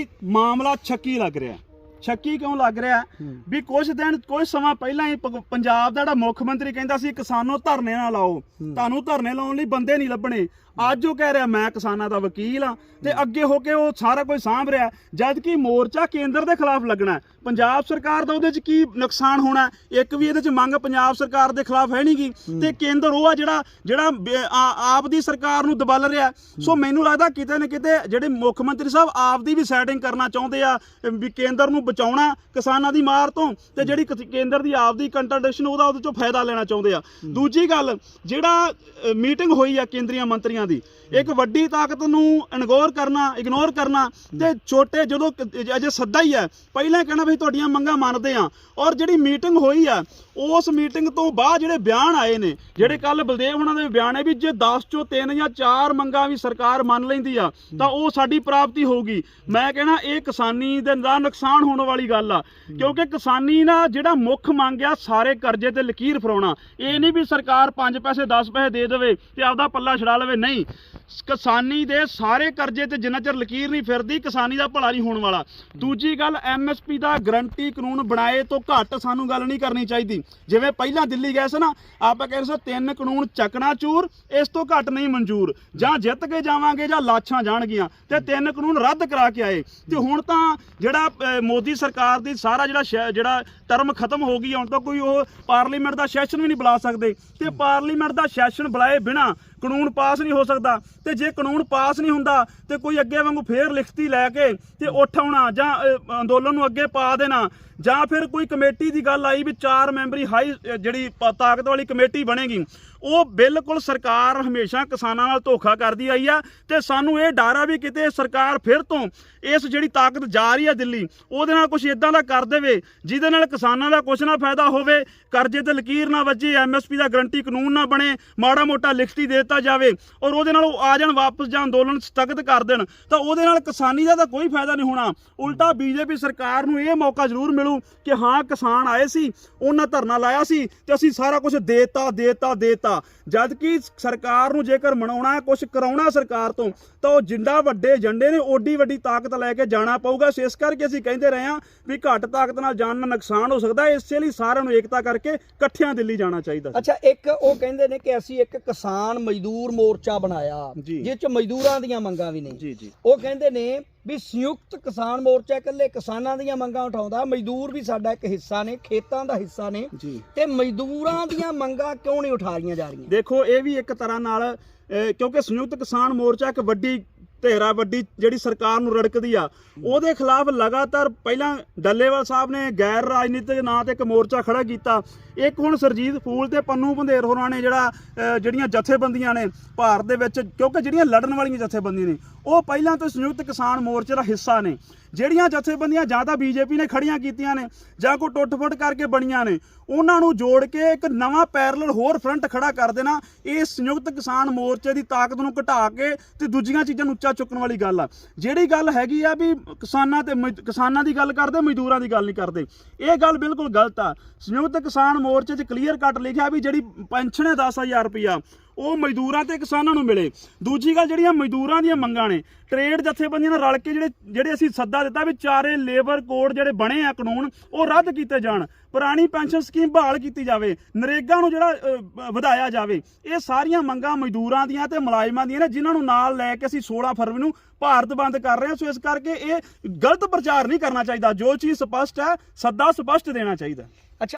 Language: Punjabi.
ਇਹ ਮਾਮਲਾ ਸ਼ੱਕੀ ਲੱਗ ਰਿਹਾ ਸ਼ੱਕੀ ਕਿਉਂ ਲੱਗ ਰਿਹਾ ਵੀ ਕੁਝ ਦਿਨ ਕੁਝ ਸਮਾਂ ਪਹਿਲਾਂ ਹੀ ਪੰਜਾਬ ਦਾ ਜਿਹੜਾ ਮੁੱਖ ਮੰਤਰੀ ਕਹਿੰਦਾ ਸੀ ਕਿਸਾਨੋ ਧਰਨੇ ਨਾ ਲਾਓ। ਤੁਹਾਨੂੰ ਧਰਨੇ ਲਾਉਣ ਲਈ ਬੰਦੇ ਨਹੀਂ ਲੱਭਣੇ। ਅੱਜ ਉਹ ਕਹਿ ਰਿਹਾ, ਮੈਂ ਕਿਸਾਨਾਂ ਦਾ ਵਕੀਲ ਆ ਤੇ ਅੱਗੇ ਹੋ ਕੇ ਉਹ ਸਾਰਾ ਕੁਝ ਸਾਂਭ ਰਿਹਾ ਜਦ ਕਿ ਮੋਰਚਾ ਕੇਂਦਰ ਦੇ ਖਿਲਾਫ ਲੱਗਣਾ ਪੰਜਾਬ ਸਰਕਾਰ ਦਾ ਉਹਦੇ 'ਚ ਕੀ ਨੁਕਸਾਨ ਹੋਣਾ ਇੱਕ ਵੀ ਇਹਦੇ 'ਚ ਮੰਗ ਪੰਜਾਬ ਸਰਕਾਰ ਦੇ ਖਿਲਾਫ ਹੈ ਨਹੀਂਗੀ ਤੇ ਕੇਂਦਰ ਉਹ ਆ ਜਿਹੜਾ ਜਿਹੜਾ ਆਪ ਦੀ ਸਰਕਾਰ ਨੂੰ ਦਬਲ ਰਿਹਾ ਸੋ ਮੈਨੂੰ ਲੱਗਦਾ ਕਿਤੇ ਨਾ ਕਿਤੇ ਜਿਹੜੇ ਮੁੱਖ ਮੰਤਰੀ ਸਾਹਿਬ ਆਪ ਦੀ ਵੀ ਸੈਟਿੰਗ ਕਰਨਾ ਚਾਹੁੰਦੇ ਆ, ਵੀ ਕੇਂਦਰ ਨੂੰ ਬਚਾਉਣਾ ਕਿਸਾਨਾਂ ਦੀ ਮਾਰ ਤੋਂ ਤੇ ਜਿਹੜੀ ਕੇਂਦਰ ਦੀ ਆਪ ਦੀ ਕੰਟਰਡਿਕਸ਼ਨ ਉਹਦਾ ਉਹਦੇ ਚੋਂ ਫਾਇਦਾ ਲੈਣਾ ਚਾਹੁੰਦੇ ਆ। ਦੂਜੀ ਗੱਲ, ਜਿਹੜਾ ਮੀਟਿੰਗ ਹੋਈ ਆ ਕੇਂਦਰੀਆਂ ਮੰਤਰੀਆਂ ਦੀ ਇੱਕ ਵੱਡੀ ਤਾਕਤ ਨੂੰ ਇਗਨੋਰ ਕਰਨਾ ਇਗਨੋਰ ਕਰਨਾ ਤੇ ਛੋਟੇ ਜਦੋਂ ਅਜੇ ਸੱਦਾ ਹੀ ਹੈ ਪਹਿਲਾਂ ਕਹਿਣਾ ਵੀ ਤੁਹਾਡੀਆਂ ਮੰਗਾਂ ਮੰਨਦੇ ਆ ਔਰ ਜਿਹੜੀ ਮੀਟਿੰਗ ਹੋਈ ਆ ਉਸ ਮੀਟਿੰਗ ਤੋਂ ਬਾਅਦ ਜਿਹੜੇ ਬਿਆਨ ਆਏ ਨੇ ਜਿਹੜੇ ਕੱਲ ਬਲਦੇਵ ਉਹਨਾਂ ਦੇ ਬਿਆਨ ਹੈ ਵੀ ਜੇ 10 ਚੋਂ 3 ਜਾਂ 4 ਮੰਗਾਂ ਵੀ ਸਰਕਾਰ ਮੰਨ ਲੈਂਦੀ ਆ ਤਾਂ ਉਹ ਸਾਡੀ ਪ੍ਰਾਪਤੀ ਹੋਊਗੀ। ਮੈਂ ਕਹਿਣਾ ਇਹ ਕਿਸਾਨੀ ਦੇ ਦਾ ਨੁਕਸਾਨ ਹੋਣ ਵਾਲੀ ਗੱਲ ਆ ਕਿਉਂਕਿ ਕਿਸਾਨੀ ਨਾ ਜਿਹੜਾ ਮੁੱਖ ਮੰਗ ਆ ਸਾਰੇ ਕਰਜ਼ੇ ਤੇ ਲਕੀਰ ਫਰਾਉਣਾ ਇਹ ਨਹੀਂ ਵੀ ਸਰਕਾਰ 5 ਪੈਸੇ 10 ਪੈਸੇ ਦੇ ਦੇਵੇ ਤੇ ਆਪਦਾ ਪੱਲਾ ਛਡਾ ਲਵੇ ਨਹੀਂ। ਕਿਸਾਨੀ ਦੇ ਸਾਰੇ ਕਰਜ਼ੇ ਤੇ ਜਿੰਨਾ ਚਿਰ ਲਕੀਰ ਨਹੀਂ ਫਿਰਦੀ, ਕਿਸਾਨੀ ਦਾ ਭਲਾ ਨਹੀਂ ਹੋਣ ਵਾਲਾ। ਦੂਜੀ ਗੱਲ ਐਮਐਸਪੀ ਦਾ ਗਰੰਟੀ ਕਾਨੂੰਨ ਬਣਾਏ ਤੋਂ ਘੱਟ ਸਾਨੂੰ ਗੱਲ ਨਹੀਂ ਕਰਨੀ ਚਾਹੀਦੀ। ਜਿਵੇਂ ਪਹਿਲਾਂ ਦਿੱਲੀ ਗਏ ਸੀ ਨਾ, ਆਪਾਂ ਕਹਿੰਦੇ ਸੀ ਤਿੰਨ ਕਾਨੂੰਨ ਚੱਕਣਾ ਚੂਰ, ਇਸ ਤੋਂ ਘੱਟ ਨਹੀਂ ਮਨਜ਼ੂਰ। ਜਾਂ ਜਿੱਤ ਕੇ ਜਾਵਾਂਗੇ ਜਾਂ ਲਾਛਾਂ ਜਾਣਗੀਆਂ, ਤੇ ਤਿੰਨ ਕਾਨੂੰਨ ਰੱਦ ਕਰਾ ਕੇ ਆਏ। ਤੇ ਹੁਣ ਤਾਂ ਜਿਹੜਾ ਮੋਦੀ ਸਰਕਾਰ ਦੀ ਸਾਰਾ ਜਿਹੜਾ ਸ਼ੈ- ਜਿਹੜਾ ਟਰਮ ਖਤਮ ਹੋ ਗਈ, ਹੁਣ ਤਾਂ ਕੋਈ ਉਹ ਪਾਰਲੀਮੈਂਟ ਦਾ ਸੈਸ਼ਨ ਵੀ ਨਹੀਂ ਬੁਲਾ ਸਕਦੇ। ਤੇ ਪਾਰਲੀਮੈਂਟ ਦਾ ਸੈਸ਼ਨ ਬੁਲਾਏ ਬਿਨਾ ਕਾਨੂੰਨ ਪਾਸ ਨਹੀਂ ਹੋ ਸਕਦਾ। ਤੇ ਜੇ ਕਾਨੂੰਨ ਪਾਸ ਨਹੀਂ ਹੁੰਦਾ ਤੇ ਕੋਈ ਅੱਗੇ ਵਾਂਗੂ ਫੇਰ ਲਿਖਤੀ ਲੈ ਕੇ ਤੇ ਉੱਠ ਆਉਣਾ ਜਾਂ ਅੰਦੋਲਨ ਨੂੰ ਅੱਗੇ ਪਾ ਦੇਣਾ ਜਾਂ ਫਿਰ ਕੋਈ ਕਮੇਟੀ ਦੀ ਗੱਲ ਆਈ ਵੀ ਚਾਰ ਮੈਂਬਰੀ ਹਾਈ ਜਿਹੜੀ ਤਾਕਤ ਵਾਲੀ ਕਮੇਟੀ ਬਣੇਗੀ, ਉਹ ਬਿਲਕੁਲ ਸਰਕਾਰ ਹਮੇਸ਼ਾ ਕਿਸਾਨਾਂ ਨਾਲ ਧੋਖਾ ਕਰਦੀ ਆਈ ਆ ਤੇ ਸਾਨੂੰ ਇਹ ਡਰ ਆ ਵੀ ਕਿਤੇ ਸਰਕਾਰ ਫਿਰ ਤੋਂ ਇਸ ਜਿਹੜੀ ਤਾਕਤ ਜਾ ਰਹੀ ਆ ਦਿੱਲੀ, ਉਹਦੇ ਨਾਲ ਕੁਝ ਇਦਾਂ ਦਾ ਕਰ ਦੇਵੇ, ਜਿਹਦੇ ਨਾਲ ਕਿਸਾਨਾਂ ਦਾ ਕੁਝ ਨਾ ਫਾਇਦਾ ਹੋਵੇ, ਕਰਜ਼ੇ ਤੇ ਲਕੀਰ ਨਾ ਵੱਜੇ ਐਮਐਸਪੀ ਦਾ ਗਰੰਟੀ ਕਾਨੂੰਨ ਨਾ ਬਣੇ ਮਾੜਾ ਮੋਟਾ ਲਿਖਤੀ ਦੇ ਦਿੱਤਾ ਜਾਵੇ, ਔਰ ਉਹਦੇ ਨਾਲ ਉਹ ਆ ਜਾਣ ਵਾਪਸ ਜਾਂ ਅੰਦੋਲਨ ਸਥਗਿਤ ਕਰ ਦੇਣ, ਤਾਂ ਉਹਦੇ ਨਾਲ ਕਿਸਾਨੀ ਦਾ ਤਾਂ ਕੋਈ ਫਾਇਦਾ ਨਹੀਂ ਹੋਣਾ। ਉਲਟਾ ਬੀਜੇਪੀ ਸਰਕਾਰ ਨੂੰ ਇਹ ਮੌਕਾ ਜ਼ਰੂਰ ਮਿਲ ਕਿ ਹਾਂ ਕਿਸਾਨ ਆਏ ਸੀ ਉਹਨਾਂ ਧਰਨਾ ਲਾਇਆ ਸੀ ਤੇ ਅਸੀਂ ਸਾਰਾ ਕੁਝ ਦੇਤਾ ਦੇਤਾ ਦੇਤਾ। ਜਦ ਕਿ ਸਰਕਾਰ ਨੂੰ ਜੇਕਰ ਮਨਾਉਣਾ ਹੈ ਕੁਝ ਕਰਾਉਣਾ ਸਰਕਾਰ ਤੋਂ ਤਾਂ ਉਹ ਜਿੰਦਾ ਵੱਡੇ ਏਜੰਡੇ ਨੇ ਓਡੀ ਵੱਡੀ ਤਾਕਤ ਲੈ ਕੇ ਜਾਣਾ ਪਊਗਾ। ਇਸ ਕਰਕੇ ਅਸੀਂ ਕਹਿੰਦੇ ਰਹੇ ਹਾਂ ਵੀ ਘੱਟ ਤਾਕਤ ਨਾਲ ਜਾਣ ਨਾਲ ਨੁਕਸਾਨ ਹੋ ਸਕਦਾ ਇਸੇ ਲਈ ਸਾਰਿਆਂ ਨੂੰ ਏਕਤਾ ਕਰਕੇ ਇਕੱਠਿਆਂ ਦਿੱਲੀ ਜਾਣਾ ਚਾਹੀਦਾ ਸੀ। ਅੱਛਾ ਇੱਕ ਉਹ ਕਹਿੰਦੇ ਨੇ ਕਿ ਅਸੀਂ ਇੱਕ ਕਿਸਾਨ ਮਜ਼ਦੂਰ ਮੋਰਚਾ ਬਣਾਇਆ। ਜਿਸ ਚ ਮਜ਼ਦੂਰਾਂ ਦੀਆਂ ਮੰਗਾਂ ਵੀ ਨੇ। ਉਹ ਕਹਿੰਦੇ ਨੇ ਵੀ ਸੰਯੁਕਤ ਕਿਸਾਨ ਮੋਰਚਾ ਇਕੱਲੇ ਕਿਸਾਨਾਂ ਦੀਆਂ ਮੰਗਾਂ ਉਠਾਉਂਦਾ ਮਜ਼ਦੂਰ ਵੀ ਸਾਡਾ ਇੱਕ ਹਿੱਸਾ ਨੇ ਖੇਤਾਂ ਦਾ ਹਿੱਸਾ ਨੇ ਤੇ ਮਜ਼ਦੂਰਾਂ ਦੀਆਂ ਮੰਗਾਂ ਕਿਉਂ ਨਹੀਂ ਉਠਾਈਆਂ ਜਾ ਰਹੀਆਂ? ਦੇਖੋ ਇਹ ਵੀ ਇੱਕ ਤਰ੍ਹਾਂ ਨਾਲ ਕਿਉਂਕਿ ਸੰਯੁਕਤ ਕਿਸਾਨ ਮੋਰਚਾ ਇੱਕ ਵੱਡੀ ਧੇਰਾ ਵੱਡੀ ਜਿਹੜੀ ਸਰਕਾਰ ਨੂੰ ਰੜਕਦੀ ਆ, ਉਹਦੇ ਖਿਲਾਫ ਲਗਾਤਾਰ ਪਹਿਲਾਂ ਡੱਲੇਵਾਲ ਸਾਹਿਬ ਨੇ ਗੈਰ ਰਾਜਨੀਤਿਕ ਨਾਂ ਤੇ ਇੱਕ ਮੋਰਚਾ ਖੜਾ ਕੀਤਾ। ਇੱਕ ਹੁਣ ਸਰਜੀਤ ਫੂਲ ਤੇ ਪੰਨੂ ਬੰਦੇਰ ਹੋਰਾਂ ਨੇ ਜਿਹੜਾ ਜਿਹੜੀਆਂ ਜਥੇਬੰਦੀਆਂ ਨੇ ਭਾਰਤ ਦੇ ਵਿੱਚ, ਕਿਉਂਕਿ ਜਿਹੜੀਆਂ ਲੜਨ ਵਾਲੀਆਂ ਜਥੇਬੰਦੀਆਂ ਨੇ, ਉਹ ਪਹਿਲਾਂ ਤੋਂ ਸੰਯੁਕਤ ਕਿਸਾਨ ਮੋਰਚੇ ਦਾ ਹਿੱਸਾ ਨੇ। ਜਿਹੜੀਆਂ ਜਥੇਬੰਦੀਆਂ ਜਾਂ ਤਾਂ ਬੀਜੇਪੀ ਨੇ ਖੜੀਆਂ ਕੀਤੀਆਂ ਨੇ, ਜਾਂ ਕੋਈ ਟੁੱਟ-ਫੁੱਟ ਕਰਕੇ ਬਣੀਆਂ ਨੇ, ਉਹਨਾਂ ਨੂੰ ਜੋੜ ਕੇ ਇੱਕ ਨਵਾਂ ਪੈਰਲਲ ਹੋਰ ਫਰੰਟ ਖੜਾ ਕਰ ਦੇਣਾ, ਇਹ ਸੰਯੁਕਤ ਕਿਸਾਨ ਮੋਰਚੇ ਦੀ ਤਾਕਤ ਨੂੰ ਘਟਾ ਕੇ ਤੇ ਦੂਜੀਆਂ ਚੀਜ਼ਾਂ ਨੂੰ ਉੱਚਾ ਚੁੱਕਣ ਵਾਲੀ ਗੱਲ ਆ। ਜਿਹੜੀ ਗੱਲ ਹੈਗੀ ਆ ਵੀ ਕਿਸਾਨਾਂ ਤੇ ਕਿਸਾਨਾਂ ਦੀ ਗੱਲ ਕਰਦੇ, ਮਜ਼ਦੂਰਾਂ ਦੀ ਗੱਲ ਨਹੀਂ ਕਰਦੇ। ਇਹ ਗੱਲ ਬਿਲਕੁਲ ਗਲਤ ਆ। ਸੰਯੁਕਤ ਕਿਸਾਨ ਮੋਰਚੇ 'ਚ ਕਲੀਅਰ ਕੱਟ ਲਿਖਿਆ ਵੀ ਜਿਹੜੀ ਪੈਨਸ਼ਨ ਹੈ 10000 ਰੁਪਇਆ ਉਹ ਮਜ਼ਦੂਰਾਂ ਤੇ ਕਿਸਾਨਾਂ ਨੂੰ ਮਿਲੇ। ਦੂਜੀ ਗੱਲ ਜਿਹੜੀਆਂ ਮਜ਼ਦੂਰਾਂ ਦੀਆਂ ਮੰਗਾਂ ਨੇ ਟ੍ਰੇਡ ਜਥੇਬੰਦੀਆਂ ਨਾਲ ਰਲ ਕੇ ਜਿਹੜੇ ਜਿਹੜੇ ਅਸੀਂ ਸੱਦਾ ਦਿੱਤਾ ਵੀ ਚਾਰੇ ਲੇਬਰ ਕੋਡ ਜਿਹੜੇ ਬਣੇ ਆ ਕਾਨੂੰਨ, ਉਹ ਰੱਦ ਕੀਤੇ ਜਾਣ। ਪੁਰਾਣੀ ਪੈਨਸ਼ਨ ਸਕੀਮ ਬਹਾਲ ਕੀਤੀ ਜਾਵੇ, ਨਰੇਗਾ ਨੂੰ ਜਿਹੜਾ ਵਧਾਇਆ ਜਾਵੇ, ਇਹ ਸਾਰੀਆਂ ਮੰਗਾਂ ਮਜ਼ਦੂਰਾਂ ਦੀਆਂ ਤੇ ਮੁਲਾਜ਼ਮਾਂ ਦੀਆਂ ਨੇ, ਜਿਨ੍ਹਾਂ ਨੂੰ ਨਾਲ ਲੈ ਕੇ ਅਸੀਂ 16 ਫਰਵਰੀ ਨੂੰ ਭਾਰਤ ਬੰਦ ਕਰ ਰਹੇ ਹਾਂ। ਸੋ ਇਸ ਕਰਕੇ ਇਹ ਗਲਤ ਪ੍ਰਚਾਰ ਨਹੀਂ ਕਰਨਾ ਚਾਹੀਦਾ। ਜੋ ਚੀਜ਼ ਸਪਸ਼ਟ ਹੈ, ਸੱਦਾ ਸਪਸ਼ਟ ਦੇਣਾ ਚਾਹੀਦਾ।